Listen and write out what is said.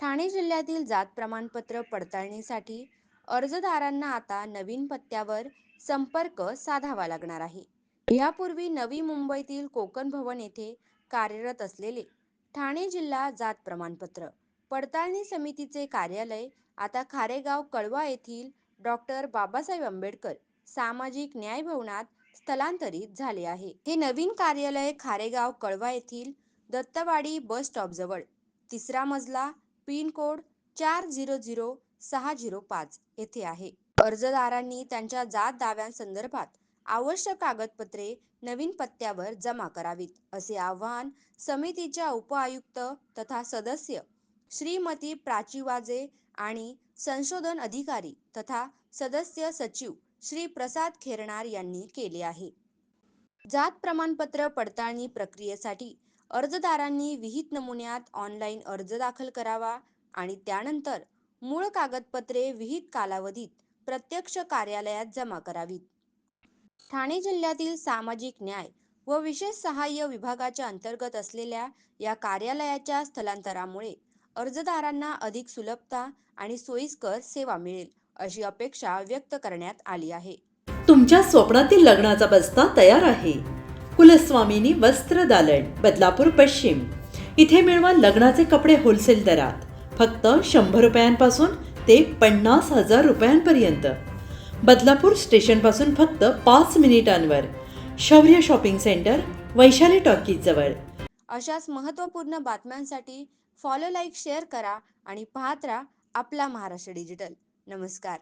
ठाणे जिल्ह्यातील जात प्रमाणपत्र पडताळणीसाठी अर्जदारांना आता नवीन पत्त्यावर संपर्क साधावा लागणार आहे. यापूर्वी नवी मुंबईतील कोकण भवन येथे कार्यरत असलेले ठाणे जिल्हा जात प्रमाणपत्र पडताळणी समितीचे कार्यालय आता खारेगाव कळवा येथील डॉक्टर बाबासाहेब आंबेडकर सामाजिक न्याय भवनात स्थलांतरित झाले आहे. हे नवीन कार्यालय खारेगाव कळवा येथील दत्तवाडी बस स्टॉपजवळ तिसरा मजला पिनकोड चार झिरो झिरो सहा झिरो पाच येथे आहे. अर्जदारांनी त्यांच्या जात दाव्यांसंदर्भात आवश्यक कागदपत्रे नवीन पत्त्यावर जमा करावीत असे आवाहन समितीच्या उपआयुक्त तथा सदस्य श्रीमती प्राची वाजे आणि संशोधन अधिकारी तथा सदस्य सचिव श्री प्रसाद खेरणार यांनी केले आहे. जात प्रमाणपत्र पडताळणी प्रक्रियेसाठी अर्जदारांनी विहित नमुन्यात ऑनलाईन अर्ज दाखल करावा आणि त्यानंतर मूळ कागदपत्रे विहित कालावधीत प्रत्यक्ष कार्यालयात जमा करावीत. ठाणे जिल्ह्यातील सामाजिक न्याय व विशेष सहाय्य विभागाच्या अंतर्गत असलेल्या या कार्यालयाच्या स्थलांतरामुळे अर्जदारांना अधिक सुलभता आणि सोयीस्कर सेवा मिळेल अशी अपेक्षा व्यक्त करण्यात आली आहे. तुमच्या स्वप्नातील लग्नाचा बस्ता तयार आहे. कुलस्वामिनी वस्त्र दालन बदलापूर पश्चिम. इथे मिळवा लग्नाचे कपडे होलसेल दरात. फक्त शंभर रुपयांपासून ते पन्नास हजार रुपयांपर्यंत. बदलापूर स्टेशनपासून फक्त पाच मिनिटांवर. शौर्य शॉपिंग सेंटर वैशाली टॉकीजवळ अशाच महत्त्वपूर्ण बातम्यांसाठी फॉलो लाईक शेअर करा आणि पाहत राहा आपला महाराष्ट्र डिजिटल नमस्कार.